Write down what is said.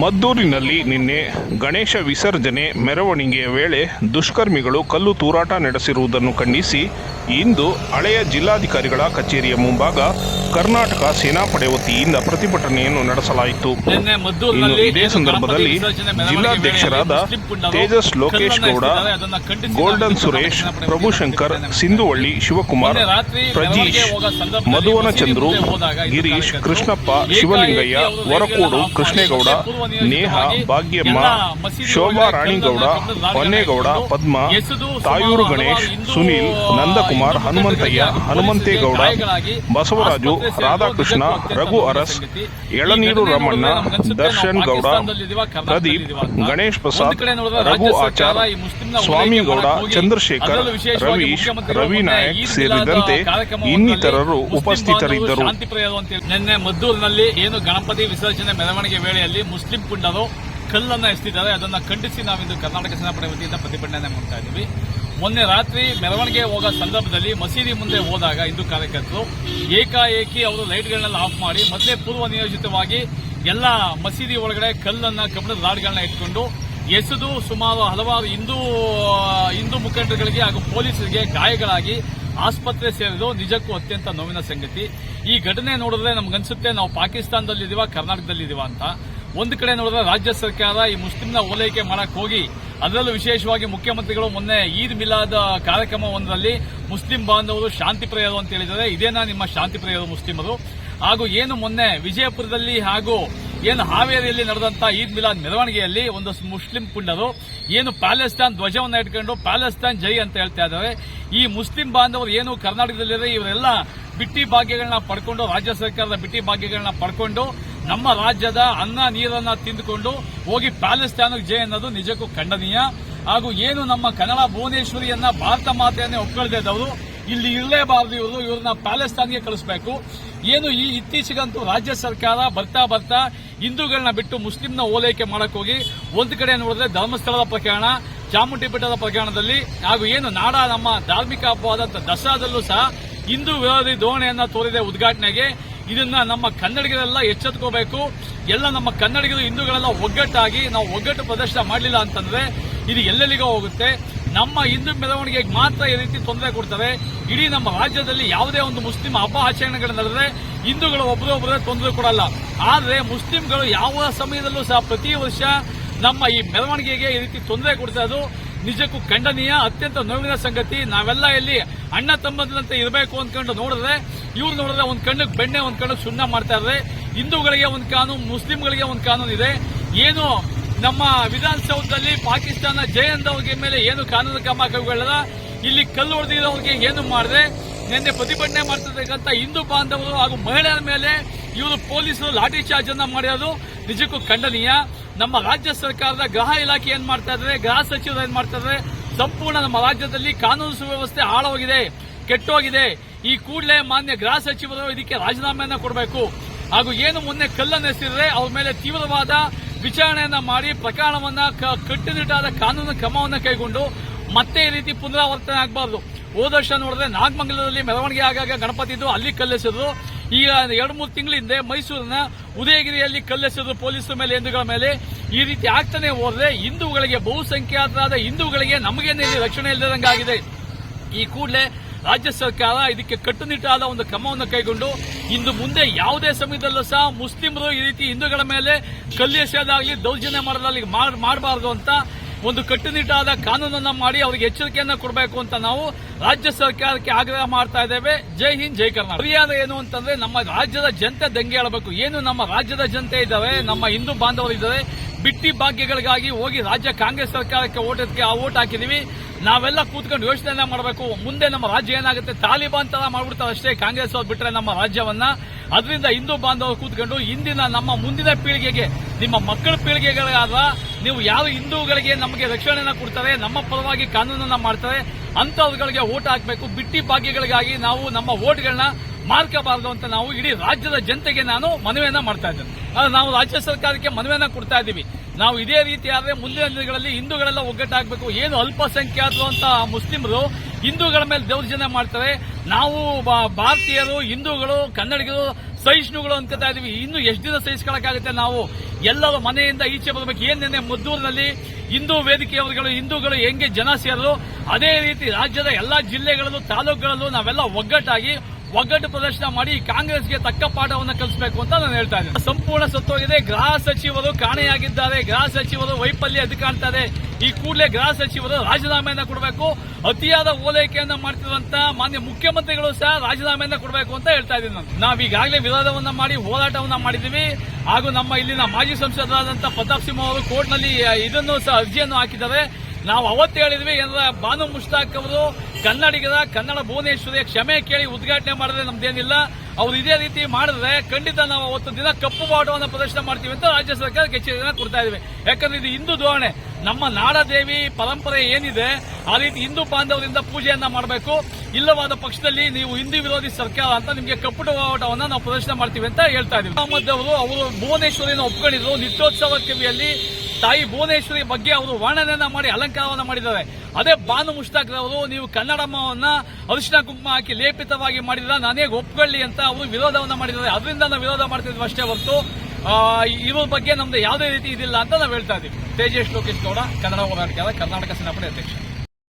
ಮದ್ದೂರಿನಲ್ಲಿ ನಿನ್ನೆ ಗಣೇಶ ವಿಸರ್ಜನೆ ಮೆರವಣಿಗೆಯ ವೇಳೆ ದುಷ್ಕರ್ಮಿಗಳು ಕಲ್ಲು ತೂರಾಟ ನಡೆಸಿರುವುದನ್ನು ಖಂಡಿಸಿ ಇಂದು ಹಳೆಯ ಜಿಲ್ಲಾಧಿಕಾರಿಗಳ ಕಚೇರಿಯ ಮುಂಭಾಗ ಕರ್ನಾಟಕ ಸೇನಾಪಡೆ ವತಿಯಿಂದ ಪ್ರತಿಭಟನೆಯನ್ನು ನಡೆಸಲಾಯಿತು. ಇನ್ನು ಇದೇ ಸಂದರ್ಭದಲ್ಲಿ ಜಿಲ್ಲಾಧ್ಯಕ್ಷರಾದ ತೇಜಸ್ ಲೋಕೇಶ್ ಗೌಡ ಗೋಲ್ಡನ್ ಸುರೇಶ್ ಪ್ರಭುಶಂಕರ್ ಸಿಂಧುವಳ್ಳಿ ಶಿವಕುಮಾರ್ ಪ್ರಜೀಶ್ ಮಧುವನ ಚಂದ್ರು ಗಿರೀಶ್ ಕೃಷ್ಣಪ್ಪ ಶಿವಲಿಂಗಯ್ಯ ವರಕೋಡು ಕೃಷ್ಣೇಗೌಡ ನೇಹ ಭಾಗ್ಯಮ್ಮ ಶೋಭಾ ರಾಣಿಗೌಡ ಹೊನ್ನೇಗೌಡ ಪದ್ಮ ತಾಯೂರು ಗಣೇಶ್ ಸುನೀಲ್ ನಂದಕುಮಾರ್ ಹನುಮಂತಯ್ಯ ಹನುಮಂತೇಗೌಡ ಬಸವರಾಜು ರಾಧಾಕೃಷ್ಣ ರಘು ಅರಸ್. ಎಳನೀರು ರಮಣ್ಣ ದರ್ಶನ್ ಗೌಡ ಪ್ರದೀಪ್ ಗಣೇಶ್ ಪ್ರಸಾದ್ ರಘು ಆಚಾರ್ ಸ್ವಾಮಿಗೌಡ ಚಂದ್ರಶೇಖರ್ ರವೀಶ್ ರವಿ ನಾಯಕ್ ಸೇರಿದಂತೆ ಇನ್ನಿತರರು ಉಪಸ್ಥಿತರಿದ್ದರು. ನಿನ್ನೆ ಮದ್ದೂರಿನಲ್ಲಿ ಏನು ಗಣಪತಿ ವಿಸರ್ಜನೆ ಮೆರವಣಿಗೆ ವೇಳೆಯಲ್ಲಿ ಮುಸ್ಲಿಂ ಪುಂಡರು ಕಲ್ಲನ್ನ ಎಸ್ತಿದ್ದಾರೆ ಅದನ್ನು ಖಂಡಿಸಿ ನಾವಿಂದು ಕರ್ನಾಟಕ ಸೇನಾಪಡೆ ವತಿಯಿಂದ ಪ್ರತಿಭಟನೆ ಮಾಡ್ತಾ ಇದ್ದೀವಿ. ಮೊನ್ನೆ ರಾತ್ರಿ ಮೆರವಣಿಗೆ ಹೋಗೋ ಸಂದರ್ಭದಲ್ಲಿ ಮಸೀದಿ ಮುಂದೆ ಹೋದಾಗ ಹಿಂದೂ ಕಾರ್ಯಕರ್ತರು ಏಕಾಏಕಿ ಅವರು ಲೈಟ್ಗಳನ್ನೆಲ್ಲ ಆಫ್ ಮಾಡಿ ಮೊದಲೇ ಪೂರ್ವ ನಿಯೋಜಿತವಾಗಿ ಎಲ್ಲ ಮಸೀದಿ ಒಳಗಡೆ ಕಲ್ಲನ್ನ ಕಬ್ಬಣದ ರಾಡ್ಗಳನ್ನ ಇಟ್ಕೊಂಡು ಎಸೆದು ಸುಮಾರು ಹಲವಾರು ಹಿಂದೂ ಹಿಂದೂ ಮುಖಂಡರುಗಳಿಗೆ ಹಾಗೂ ಪೊಲೀಸರಿಗೆ ಗಾಯಗಳಾಗಿ ಆಸ್ಪತ್ರೆ ಸೇರಿದು ನಿಜಕ್ಕೂ ಅತ್ಯಂತ ನೋವಿನ ಸಂಗತಿ. ಈ ಘಟನೆ ನೋಡಿದ್ರೆ ನಮ್ಗನ್ಸುತ್ತೆ ನಾವು ಪಾಕಿಸ್ತಾನದಲ್ಲಿದ್ದೀವ, ಕರ್ನಾಟಕದಲ್ಲಿದ್ದೀವ ಅಂತ. ಒಂದು ಕಡೆ ನೋಡಿದ್ರೆ ರಾಜ್ಯ ಸರ್ಕಾರ ಈ ಮುಸ್ಲಿಂನ ಓಲೈಕೆ ಮಾಡಕ್ ಹೋಗಿ, ಅದರಲ್ಲೂ ವಿಶೇಷವಾಗಿ ಮುಖ್ಯಮಂತ್ರಿಗಳು ಮೊನ್ನೆ ಈದ್ ಮಿಲಾದ ಕಾರ್ಯಕ್ರಮ ಒಂದರಲ್ಲಿ ಮುಸ್ಲಿಂ ಬಾಂಧವರು ಶಾಂತಿ ಪ್ರಿಯರು ಅಂತ ಹೇಳಿದರೆ ಇದೇನಾ ನಿಮ್ಮ ಶಾಂತಿ ಪ್ರಿಯರು ಮುಸ್ಲಿಮರು? ಹಾಗೂ ಏನು ಮೊನ್ನೆ ವಿಜಯಪುರದಲ್ಲಿ ಹಾಗೂ ಏನು ಹಾವೇರಿಯಲ್ಲಿ ನಡೆದಂತ ಈದ್ ಮಿಲಾದ್ ಮೆರವಣಿಗೆಯಲ್ಲಿ ಒಂದು ಮುಸ್ಲಿಂ ಪುಂಡರು ಏನು ಪ್ಯಾಲೆಸ್ತಾನ್ ಧ್ವಜವನ್ನು ಇಟ್ಕೊಂಡು ಪ್ಯಾಲೆಸ್ತಾನ್ ಜೈ ಅಂತ ಹೇಳ್ತಾ ಇದ್ದಾರೆ. ಈ ಮುಸ್ಲಿಂ ಬಾಂಧವರು ಏನು ಕರ್ನಾಟಕದಲ್ಲಿದೆ, ಇವರೆಲ್ಲ ಬಿಟ್ಟಿ ಭಾಗ್ಯಗಳನ್ನ ಪಡ್ಕೊಂಡು, ರಾಜ್ಯ ಸರ್ಕಾರದ ಬಿಟ್ಟಿ ಭಾಗ್ಯಗಳನ್ನ ಪಡ್ಕೊಂಡು, ನಮ್ಮ ರಾಜ್ಯದ ಅನ್ನ ನೀರನ್ನ ತಿಂದುಕೊಂಡು ಹೋಗಿ ಪ್ಯಾಲೆಸ್ತಾನಕ್ಕೆ ಜೈ ಅನ್ನೋದು ನಿಜಕ್ಕೂ ಖಂಡನೀಯ. ಹಾಗೂ ಏನು ನಮ್ಮ ಕನ್ನಡ ಭುವನೇಶ್ವರಿಯನ್ನ ಭಾರತ ಮಾತೆಯನ್ನೇ ಒಪ್ಕೊಳ್ದಿದ್ದವರು ಇಲ್ಲಿ ಇರಲೇಬಾರದು ಇವರು, ಇವ್ರನ್ನ ಪ್ಯಾಲೆಸ್ತಾನ್ಗೆ ಕಳಿಸಬೇಕು. ಏನು ಈ ಇತ್ತೀಚೆಗಂತೂ ರಾಜ್ಯ ಸರ್ಕಾರ ಬರ್ತಾ ಬರ್ತಾ ಹಿಂದೂಗಳನ್ನ ಬಿಟ್ಟು ಮುಸ್ಲಿಂನ ಓಲೈಕೆ ಮಾಡಕ್ ಹೋಗಿ ಒಂದು ಕಡೆ ನೋಡಿದ್ರೆ ಧರ್ಮಸ್ಥಳದ ಪ್ರಕರಣ ಚಾಮುಂಡಿ ಬೆಟ್ಟದ ಪ್ರಕರಣದಲ್ಲಿ, ಹಾಗೂ ಏನು ನಾಡ ನಮ್ಮ ಧಾರ್ಮಿಕ ಹಬ್ಬವಾದಂಥ ದಸರಾದಲ್ಲೂ ಸಹ ಹಿಂದೂ ವಿರೋಧಿ ಧೋರಣೆಯನ್ನ ತೋರಿದೆ ಉದ್ಘಾಟನೆಗೆ. ಇದನ್ನ ನಮ್ಮ ಕನ್ನಡಿಗರೆಲ್ಲ ಎಚ್ಚೆತ್ಕೋಬೇಕು. ಎಲ್ಲ ನಮ್ಮ ಕನ್ನಡಿಗರು ಹಿಂದೂಗಳೆಲ್ಲ ಒಗ್ಗಟ್ಟಾಗಿ, ನಾವು ಒಗ್ಗಟ್ಟು ಪ್ರದರ್ಶನ ಮಾಡಲಿಲ್ಲ ಅಂತಂದ್ರೆ ಇದು ಎಲ್ಲೆಲ್ಲಿಗೋ ಹೋಗುತ್ತೆ. ನಮ್ಮ ಹಿಂದೂ ಮೆರವಣಿಗೆಗೆ ಮಾತ್ರ ಈ ರೀತಿ ತೊಂದರೆ ಕೊಡ್ತಾರೆ ಇಡೀ ನಮ್ಮ ರಾಜ್ಯದಲ್ಲಿ ಯಾವುದೇ ಒಂದು ಮುಸ್ಲಿಂ ಹಬ್ಬ ಆಚರಣೆಗಳು ನಡೆದರೆ ಹಿಂದೂಗಳು ಒಬ್ಬರೊಬ್ಬರೇ ತೊಂದರೆ ಕೊಡಲ್ಲ. ಆದರೆ ಮುಸ್ಲಿಂಗಳು ಯಾವ ಸಮಯದಲ್ಲೂ ಸಹ ಪ್ರತಿ ವರ್ಷ ನಮ್ಮ ಈ ಮೆರವಣಿಗೆಗೆ ಈ ರೀತಿ ತೊಂದರೆ ಕೊಡ್ತಾ ಅದು ನಿಜಕ್ಕೂ ಖಂಡನೀಯ, ಅತ್ಯಂತ ನೋವಿನ ಸಂಗತಿ. ನಾವೆಲ್ಲ ಇಲ್ಲಿ ಅಣ್ಣ ತಮ್ಮದಂತೆ ಇರಬೇಕು ಅಂದ್ಕೊಂಡು ನೋಡಿದ್ರೆ, ಇವ್ರು ನೋಡಿದ್ರೆ ಒಂದು ಕಣ್ಣಿಗೆ ಬೆಣ್ಣೆ, ಒಂದು ಕಣ್ಣಕ್ಕೆ ಸುಣ್ಣ ಮಾಡ್ತಾ ಇದ್ದಾರೆ ಹಿಂದೂಗಳಿಗೆ ಒಂದು ಕಾನೂನು, ಮುಸ್ಲಿಂಗಳಿಗೆ ಒಂದು ಕಾನೂನು ಇದೆ. ಏನು ನಮ್ಮ ವಿಧಾನಸೌಧದಲ್ಲಿ ಪಾಕಿಸ್ತಾನ ಜಯ ಅಂದವ್ರಿಗೆ ಮೇಲೆ ಏನು ಕಾನೂನು ಕ್ರಮ ಕೈಗೊಳ್ಳಲ್ಲ ಇಲ್ಲಿ ಕಲ್ಲು ಹೊಡೆದಿರೋರಿಗೆ ಏನು ಮಾಡಿದೆ? ನಿನ್ನೆ ಪ್ರತಿಭಟನೆ ಮಾಡ್ತಿರ್ತಕ್ಕಂಥ ಹಿಂದೂ ಬಾಂಧವರು ಹಾಗೂ ಮಹಿಳೆಯರ ಮೇಲೆ ಇವರು ಪೊಲೀಸರು ಲಾಠಿ ಚಾರ್ಜ್ ಅನ್ನ ಮಾಡಿರೋದು ನಿಜಕ್ಕೂ ಖಂಡನೀಯ. ನಮ್ಮ ರಾಜ್ಯ ಸರ್ಕಾರದ ಗೃಹ ಇಲಾಖೆ ಏನ್ ಮಾಡ್ತಾ ಇದ್ರೆ ಗೃಹ ಸಚಿವರು ಏನ್ ಮಾಡ್ತಾ ಇದ್ರೆ ಸಂಪೂರ್ಣ ನಮ್ಮ ರಾಜ್ಯದಲ್ಲಿ ಕಾನೂನು ಸುವ್ಯವಸ್ಥೆ ಹಾಳಾಗಿದೆ, ಕೆಟ್ಟೋಗಿದೆ. ಈ ಕೂಡಲೇ ಮಾನ್ಯ ಗೃಹ ಸಚಿವರು ಇದಕ್ಕೆ ರಾಜೀನಾಮೆಯನ್ನ ಕೊಡಬೇಕು. ಹಾಗೂ ಏನು ಮೊನ್ನೆ ಕಲ್ಲನ್ನು ಅವ್ರ ಮೇಲೆ ತೀವ್ರವಾದ ವಿಚಾರಣೆಯನ್ನ ಮಾಡಿ ಪ್ರಕರಣವನ್ನ ಕಟ್ಟುನಿಟ್ಟಾದ ಕಾನೂನು ಕ್ರಮವನ್ನು ಕೈಗೊಂಡು ಮತ್ತೆ ಈ ರೀತಿ ಪುನರಾವರ್ತನೆ ಆಗಬಾರ್ದು. ಹೋದ ವರ್ಷ ನೋಡಿದ್ರೆ ನಾಗಮಂಗಲದಲ್ಲಿ ಮೆರವಣಿಗೆ ಆಗಾಗ ಗಣಪತಿದ್ದು ಅಲ್ಲಿ ಕಲ್ಲೆಸೆದ್ರು. ಈಗ ಎರಡು, ಮೂರು ತಿಂಗಳ ಹಿಂದೆ ಮೈಸೂರಿನ ಉದಯಗಿರಿಯಲ್ಲಿ ಕಲ್ಲೆಸೆದ್ರು ಪೊಲೀಸರ ಮೇಲೆ, ಹಿಂದೂಗಳ ಮೇಲೆ. ಈ ರೀತಿ ಆಗ್ತಾನೆ ಹೋದ್ರೆ ಹಿಂದೂಗಳಿಗೆ ಬಹುಸಂಖ್ಯಾತರಾದ ಹಿಂದೂಗಳಿಗೆ ನಮಗೇನೇ ರಕ್ಷಣೆ ಇಲ್ಲದಂಗಾಗಿದೆ. ಈ ಕೂಡಲೇ ರಾಜ್ಯ ಸರ್ಕಾರ ಇದಕ್ಕೆ ಕಟ್ಟುನಿಟ್ಟಾದ ಒಂದು ಕ್ರಮವನ್ನು ಕೈಗೊಂಡು ಇಂದು ಮುಂದೆ ಯಾವುದೇ ಸಮಯದಲ್ಲೂ ಸಹ ಮುಸ್ಲಿಮರು ಈ ರೀತಿ ಹಿಂದೂಗಳ ಮೇಲೆ ಕಲ್ಲೆಸೆಯೋದಾಗಲಿ ದೌರ್ಜನ್ಯ ಮಾಡೋದಾಗಲಿ ಮಾಡಬಾರದು ಅಂತ ಒಂದು ಕಟ್ಟುನಿಟ್ಟಾದ ಕಾನೂನನ್ನು ಮಾಡಿ ಅವರಿಗೆ ಎಚ್ಚರಿಕೆಯನ್ನು ಕೊಡಬೇಕು ಅಂತ ನಾವು ರಾಜ್ಯ ಸರ್ಕಾರಕ್ಕೆ ಆಗ್ರಹ ಮಾಡ್ತಾ ಇದ್ದೇವೆ. ಜೈ ಹಿಂದ್, ಜೈ ಕರ್ನಾಟಕ. ಮರ್ಯಾದೆ ಏನು ಅಂತಂದ್ರೆ ನಮ್ಮ ರಾಜ್ಯದ ಜನತೆ ದಂಗೆ ಹೇಳಬೇಕು ಏನು ನಮ್ಮ ರಾಜ್ಯದ ಜನತೆ ಇದ್ದಾವೆ ನಮ್ಮ ಹಿಂದೂ ಬಾಂಧವರು ಇದ್ದಾರೆ, ಬಿಟ್ಟಿ ಭಾಗ್ಯಗಳಿಗಾಗಿ ಹೋಗಿ ರಾಜ್ಯ ಕಾಂಗ್ರೆಸ್ ಸರ್ಕಾರಕ್ಕೆ ಓಟಕ್ಕೆ ಆ ಓಟ್ ಹಾಕಿದೀವಿ ನಾವೆಲ್ಲ ಕೂತ್ಕೊಂಡು ಯೋಚನೆ ಮಾಡಬೇಕು. ಮುಂದೆ ನಮ್ಮ ರಾಜ್ಯ ಏನಾಗುತ್ತೆ? ತಾಲಿಬಾನ್ ತರ ಮಾಡ್ಬಿಡ್ತಾರೆ ಅಷ್ಟೇ. ಕಾಂಗ್ರೆಸ್ ಅವ್ರು ಬಿಟ್ರೆ ನಮ್ಮ ರಾಜ್ಯವನ್ನ. ಅದರಿಂದ ಹಿಂದೂ ಬಾಂಧವರು ಕೂತ್ಕೊಂಡು ಇಂದಿನ ನಮ್ಮ ಮುಂದಿನ ಪೀಳಿಗೆಗೆ, ನಿಮ್ಮ ಮಕ್ಕಳ ಪೀಳಿಗೆಗಳಾದ ನೀವು ಯಾವ ಹಿಂದೂಗಳಿಗೆ ನಮಗೆ ರಕ್ಷಣೆನ ಕೊಡ್ತಾರೆ, ನಮ್ಮ ಪರವಾಗಿ ಕಾನೂನನ್ನ ಮಾಡ್ತಾರೆ, ಅಂತವ್ರುಗಳಿಗೆ ಓಟ್ ಹಾಕಬೇಕು. ಬಿಟ್ಟಿ ಭಾಗ್ಯಗಳಿಗಾಗಿ ನಾವು ನಮ್ಮ ಓಟ್ಗಳನ್ನ ಮಾರ್ಕಬಾರದು ಅಂತ ನಾವು ಇಡೀ ರಾಜ್ಯದ ಜನತೆಗೆ ನಾನು ಮನವಿಯನ್ನ ಮಾಡ್ತಾ ಇದ್ದೇನೆ. ಆದ್ರೆ ನಾವು ರಾಜ್ಯ ಸರ್ಕಾರಕ್ಕೆ ಮನವಿಯನ್ನ ಕೊಡ್ತಾ ಇದ್ದೀವಿ. ನಾವು ಇದೇ ರೀತಿ ಆದ್ರೆ ಮುಂದಿನ ದಿನಗಳಲ್ಲಿ ಹಿಂದೂಗಳೆಲ್ಲ ಒಗ್ಗಟ್ಟಾಗಬೇಕು. ಏನು ಅಲ್ಪಸಂಖ್ಯಾತರು ಅಂತ ಮುಸ್ಲಿಮರು ಹಿಂದೂಗಳ ಮೇಲೆ ದೌರ್ಜನ್ಯ ಮಾಡ್ತಾರೆ. ನಾವು ಭಾರತೀಯರು, ಹಿಂದೂಗಳು, ಕನ್ನಡಿಗರು, ಸಹಿಷ್ಣುಗಳು ಅನ್ಕೋತಾ ಇದೀವಿ ಇನ್ನು ಎಷ್ಟು ದಿನ ಸಹಿಸ್ಕೊಳಕ್ಕಾಗುತ್ತೆ ನಾವು? ಎಲ್ಲರೂ ಮನೆಯಿಂದ ಈಚೆ ಬರಬೇಕು. ಏನ್ ನಿನ್ನೆ ಮದ್ದೂರಿನಲ್ಲಿ ಹಿಂದೂ ವೇದಿಕೆಯವರುಗಳು, ಹಿಂದೂಗಳು ಹೆಂಗೆ ಜನ ಸೇರಲು ಅದೇ ರೀತಿ ರಾಜ್ಯದ ಎಲ್ಲಾ ಜಿಲ್ಲೆಗಳಲ್ಲೂ, ತಾಲೂಕುಗಳಲ್ಲೂ ನಾವೆಲ್ಲ ಒಗ್ಗಟ್ಟಾಗಿ ಒಗ್ಗಟ್ಟು ಪ್ರದರ್ಶನ ಮಾಡಿ ಕಾಂಗ್ರೆಸ್ಗೆ ತಕ್ಕ ಪಾಠವನ್ನು ಕಲಿಸಬೇಕು ಅಂತ ನಾನು ಹೇಳ್ತಾ ಇದ್ದೀನಿ. ಸಂಪೂರ್ಣ ಸತ್ತೋಗಿದೆ. ಗೃಹ ಸಚಿವರು ಕಾಣೆಯಾಗಿದ್ದಾರೆ. ಗೃಹ ಸಚಿವರು ವೈಫಲ್ಯ ಎದ್ದು ಕಾಣ್ತಾ ಈ ಕೂಡಲೇ ಗೃಹ ಸಚಿವರು ರಾಜೀನಾಮೆಯನ್ನ ಕೊಡಬೇಕು. ಅತಿಯಾದ ಓಲೈಕೆಯನ್ನ ಮಾಡ್ತಿರುವಂತ ಮಾನ್ಯ ಮುಖ್ಯಮಂತ್ರಿಗಳು ಸಹ ರಾಜೀನಾಮೆಯನ್ನ ಕೊಡಬೇಕು ಅಂತ ಹೇಳ್ತಾ ಇದ್ದೀನಿ ನಾನು. ನಾವು ಈಗಾಗಲೇ ವಿರೋಧವನ್ನ ಮಾಡಿ, ಹೋರಾಟವನ್ನ ಮಾಡಿದ್ದೀವಿ ಹಾಗೂ ನಮ್ಮ ಇಲ್ಲಿನ ಮಾಜಿ ಸಂಸದರಾದಂತಹ ಪ್ರತಾಪ್ ಸಿಂಹ ಅವರು ಕೋರ್ಟ್ನಲ್ಲಿ ಇದನ್ನು ಸಹ ಅರ್ಜಿಯನ್ನು ಹಾಕಿದ್ದಾರೆ. ನಾವು ಅವತ್ತು ಹೇಳಿದ್ವಿ ಏನಾರ ಬಾನು ಮುಷ್ತಾಕ್ ಅವರು ಕನ್ನಡಿಗರ ಕನ್ನಡ ಭುವನೇಶ್ವರಿಯ ಕ್ಷಮೆ ಕೇಳಿ ಉದ್ಘಾಟನೆ ಮಾಡಿದ್ರೆ ನಮ್ದೇನಿಲ್ಲ. ಅವ್ರು ಇದೇ ರೀತಿ ಮಾಡಿದ್ರೆ ಖಂಡಿತ ನಾವು ಅವತ್ತು ದಿನ ಕಪ್ಪು ಬಾಟವನ್ನು ಪ್ರದರ್ಶನ ಮಾಡ್ತೀವಿ ಅಂತ ರಾಜ್ಯ ಸರ್ಕಾರಕ್ಕೆ ಎಚ್ಚರಿಕೆಯನ್ನು ಕೊಡ್ತಾ ಇದ್ವಿ. ಯಾಕಂದ್ರೆ ಇದು ಹಿಂದೂ ಧೋರಣೆ. ನಮ್ಮ ನಾಡದೇವಿ ಪರಂಪರೆ ಏನಿದೆ, ಆ ರೀತಿ ಹಿಂದೂ ಬಾಂಧವರಿಂದ ಪೂಜೆಯನ್ನ ಮಾಡಬೇಕು. ಇಲ್ಲವಾದ ಪಕ್ಷದಲ್ಲಿ ನೀವು ಹಿಂದೂ ವಿರೋಧಿ ಸರ್ಕಾರ ಅಂತ ನಿಮಗೆ ಕಪ್ಪು ಬಾಟವನ್ನ ನಾವು ಪ್ರದರ್ಶನ ಮಾಡ್ತೀವಿ ಅಂತ ಹೇಳ್ತಾ ಇದೀವಿ ಅವರು ಅವರು ಭುವನೇಶ್ವರಿನ ಒಪ್ಕೊಂಡಿದ್ರು. ನಿತ್ಯೋತ್ಸವ ಕವಿಯಲ್ಲಿ ತಾಯಿ ಭುವನೇಶ್ವರಿ ಬಗ್ಗೆ ಅವರು ವರ್ಣನೆಯನ್ನ ಮಾಡಿ, ಅಲಂಕಾರವನ್ನ ಮಾಡಿದ್ದಾರೆ. ಅದೇ ಬಾನು ಮುಷ್ತಾಕ್ ಅವರು ನೀವು ಕನ್ನಡಮ್ಮವನ್ನ ಅರಿಶಿನ ಕುಂಕುಮ ಹಾಕಿ ಲೇಪಿತವಾಗಿ ಮಾಡಿದ್ರ ನಾನೇ ಒಪ್ಕೊಳ್ಳಿ ಅಂತ ಅವರು ವಿರೋಧವನ್ನ ಮಾಡಿದ್ದಾರೆ. ಅದರಿಂದ ನಾವು ವಿರೋಧ ಮಾಡ್ತಿದ್ವಿ ಅಷ್ಟೇ ಹೊರತು ಇವ್ರ ಬಗ್ಗೆ ನಮ್ದು ಯಾವುದೇ ರೀತಿ ಇದಿಲ್ಲ ಅಂತ ನಾವು ಹೇಳ್ತಾ ಇದ್ದೀವಿ. ತೇಜೇಶ್ ಲೋಕೇಶ್ ಗೌಡ, ಕನ್ನಡ ಹೋರಾಟಗಾರ, ಕರ್ನಾಟಕ ಸೇನಾಪಡೆ ಅಧ್ಯಕ್ಷ.